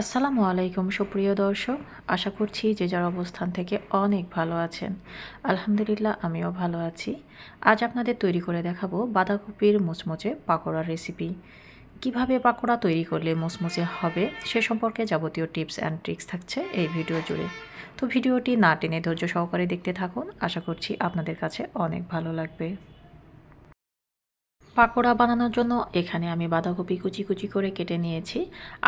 আসসালামু আলাইকুম, সুপ্রিয় দর্শক। আশা করছি যে যার অবস্থান থেকে অনেক ভালো আছেন। আলহামদুলিল্লাহ, আমিও ভালো আছি। আজ আপনাদের তৈরি করে দেখাবো বাঁধাকপির মুচমুচে পাকোড়ার রেসিপি কীভাবে পাকোড়া তৈরি করলে মুচমুচে হবে, সে সম্পর্কে যাবতীয় টিপস অ্যান্ড ট্রিক্স থাকছে এই ভিডিও জুড়ে। তো ভিডিওটি না টেনে ধৈর্য সহকারে দেখতে থাকুন। আশা করছি আপনাদের কাছে অনেক ভালো লাগবে। পাকোড়া বানানোর জন্য এখানে আমি বাঁধাকপি কুচি কুচি করে কেটে নিয়েছি।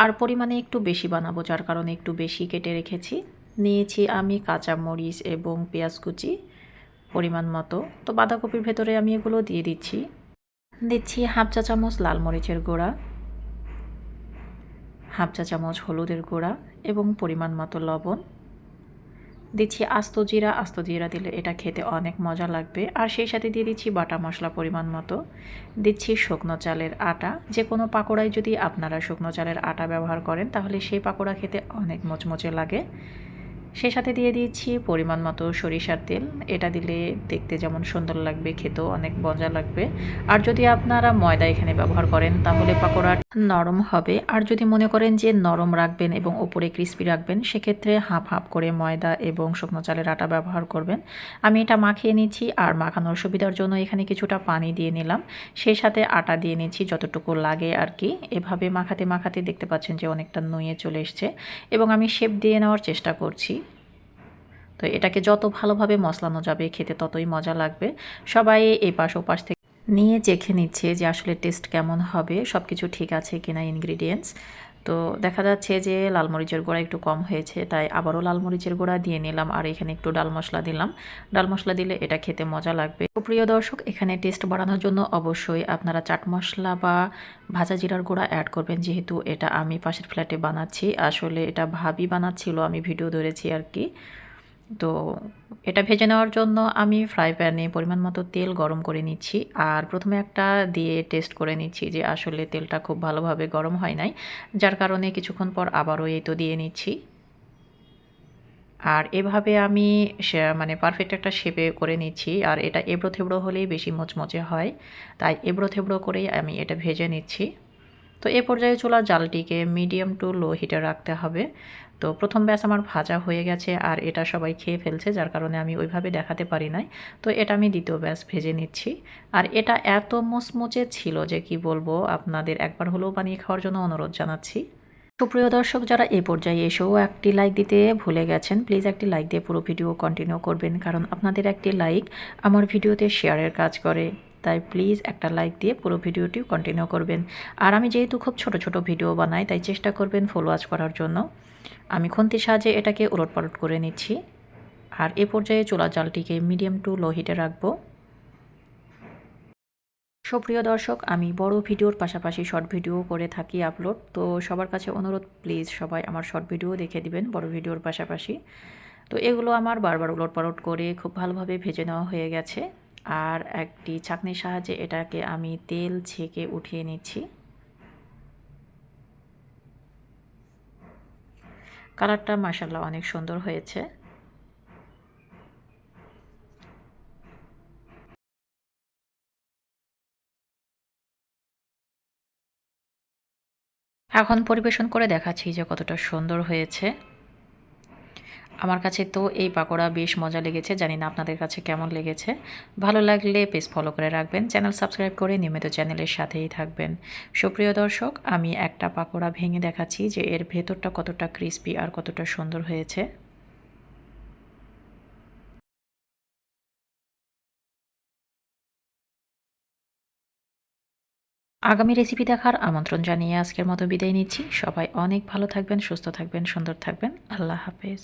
আর পরিমাণে একটু বেশি বানাবো, যার কারণে একটু বেশি কেটে রেখেছি। নিয়েছি আমি কাঁচা মরিচ এবং পেঁয়াজ কুচি পরিমাণ মতো। তো বাঁধাকপির ভেতরে আমি এগুলো দিয়ে দিচ্ছি। দিচ্ছি হাফ চা চামচ লাল মরিচের গুঁড়া, হাফ চা চামচ হলুদের গুঁড়া এবং পরিমাণ মতো লবণ। দিচ্ছি আস্ত জিরা আস্ত জিরা দিলে এটা খেতে অনেক মজা লাগবে। আর সেই সাথে দিয়ে দিচ্ছি বাটা মশলা পরিমাণ মতো। দিচ্ছি শুকনো চালের আটা। যে কোনো পাকোড়ায় যদি আপনারা শুকনো চালের আটা ব্যবহার করেন, তাহলে সেই পাকোড়া খেতে অনেক মচমচে লাগে। সেই সাথে দিয়ে দিয়েছি পরিমাণ মতো সরিষার তেল। এটা দিলে দেখতে যেমন সুন্দর লাগবে, খেতেও অনেক মজা লাগবে। আর যদি আপনারা ময়দা এখানে ব্যবহার করেন, তাহলে পাকোড়া নরম হবে। আর যদি মনে করেন যে নরম রাখবেন এবং ওপরে ক্রিস্পি রাখবেন, সেক্ষেত্রে হাফ হাফ করে ময়দা এবং শুকনো চালের আটা ব্যবহার করবেন। আমি এটা মাখিয়ে নিচ্ছি আর মাখানোর সুবিধার জন্য এখানে কিছুটা পানি দিয়ে নিলাম। সেই সাথে আটা দিয়ে নিচ্ছি যতটুকু লাগে আর কি। এভাবে মাখাতে মাখাতে দেখতে পাচ্ছেন যে অনেকটা নুয়ে চলে এসছে। এবং আমি শেপ দিয়ে নেওয়ার চেষ্টা করছি। তো এটাকে যত ভালোভাবে মশলানো যাবে, খেতে ততই মজা লাগবে। সবাই এই পাশ ওপাশ থেকে নিয়ে চেখে নিচ্ছে যে আসলে টেস্ট কেমন হবে সব কিছু ঠিক আছে কিনা ইনগ্রিডিয়েন্টস তো দেখা যাচ্ছে যে লাল মরিচের গুঁড়া একটু কম হয়েছে, তাই আবারও লাল মরিচের গুঁড়া দিয়ে নিলাম আর এখানে একটু ডাল মশলা দিলাম। ডাল মশলা দিলে এটা খেতে মজা লাগবে। প্রিয় দর্শক, এখানে টেস্ট বাড়ানোর জন্য অবশ্যই আপনারা চাট মশলা বা ভাজা জিরার গুঁড়া অ্যাড করবেন, যেহেতু এটা আমি পাশের ফ্ল্যাটে বানাচ্ছি। আসলে এটা ভাবি বানাচ্ছিল, আমি ভিডিও ধরেছি আর কি। তো এটা ভেজে নেওয়ার জন্য আমি ফ্রাই প্যানে পরিমাণ মতো তেল গরম করে নিচ্ছি। আর প্রথমে একটা দিয়ে টেস্ট করে নিচ্ছি যে আসলে তেলটা খুব ভালোভাবে গরম হয় নাই। যার কারণে কিছুক্ষণ পর আবারও এই তো দিয়ে নিচ্ছি। আর এভাবে আমি মানে পারফেক্ট একটা শেপে করে নিচ্ছি। আর এটা এবড়ো থেবড়ো হলেই বেশি মচমচে হয়। তাই এবড়ো থেবড়ো করেই আমি এটা ভেজে নিচ্ছি। তো এ পর্যায়ে চুলার জালটিকে মিডিয়াম টু লো হিটে রাখতে হবে। তো প্রথম ব্যাস আমার ভাজা হয়ে গেছে আর এটা সবাই খেয়ে ফেলছে, যার কারণে আমি ওইভাবে দেখাতে পারি নাই। তো এটা আমি দ্বিতীয় ব্যাস ভেজে নিচ্ছি। আর এটা এত মুচমুচে ছিল যে কি বলব, আপনাদের একবার হলেও বানিয়ে খাওয়ার জন্য অনুরোধ জানাচ্ছি। সুপ্রিয় দর্শক, যারা এই পর্যায়ে এসেও একটি লাইক দিতে ভুলে গেছেন প্লিজ একটি লাইক দিয়ে পুরো ভিডিও কন্টিনিউ করবেন, কারণ আপনাদের একটি লাইক আমার ভিডিওতে শেয়ারের কাজ করে। তাই প্লিজ একটা লাইক দিয়ে পুরো ভিডিওটি কন্টিনিউ করবেন। আর আমি যেহেতু খুব ছোট ছোট ভিডিও বানাই, তাই চেষ্টা করবেন ফলো ওয়াচ করার জন্য। আমি খুন্তির সাহায্যে এটাকে উলট পালট করে নিচ্ছি। আর এ পর্যায়ে চোলা জালটিকে মিডিয়াম টু লো হিটে রাখব। সুপ্রিয় দর্শক, আমি বড় ভিডিওর পাশাপাশি শর্ট ভিডিও করে থাকি আপলোড তো সবার কাছে অনুরোধ প্লিজ সবাই আমার শর্ট ভিডিও দেখে দিবেন বড় ভিডিওর পাশাপাশি। তো এগুলো আমার বারবার উলট পালট করে খুব ভালোভাবে ভেজে নেওয়া হয়ে গেছে। আর একটি ছাঁকনির সাহায্যে এটাকে আমি তেল ছেঁকে উঠিয়ে নিচ্ছি। কালারটা মাসাল্লাহ অনেক সুন্দর হয়েছে। এখন পরিবেশন করে দেখাচ্ছি যে কতটা সুন্দর হয়েছে। আমার কাছে তো এই পাকোড়া বেশ মজা লেগেছে, জানি না আপনাদের কাছে কেমন লেগেছে। ভালো লাগলে পেজ ফলো করে রাখবেন চ্যানেল সাবস্ক্রাইব করে নিয়মিত চ্যানেলের সাথেই থাকবেন। সুপ্রিয় দর্শক, আমি একটা পাকোড়া ভেঙে দেখাচ্ছি যে এর ভেতরটা কতটা ক্রিস্পি আর কতটা সুন্দর হয়েছে। আগামী রেসিপি দেখার আমন্ত্রণ জানিয়ে আজকের মতো বিদায় নিচ্ছি। সবাই অনেক ভালো থাকবেন, সুস্থ থাকবেন, সুন্দর থাকবেন। আল্লাহ হাফেজ।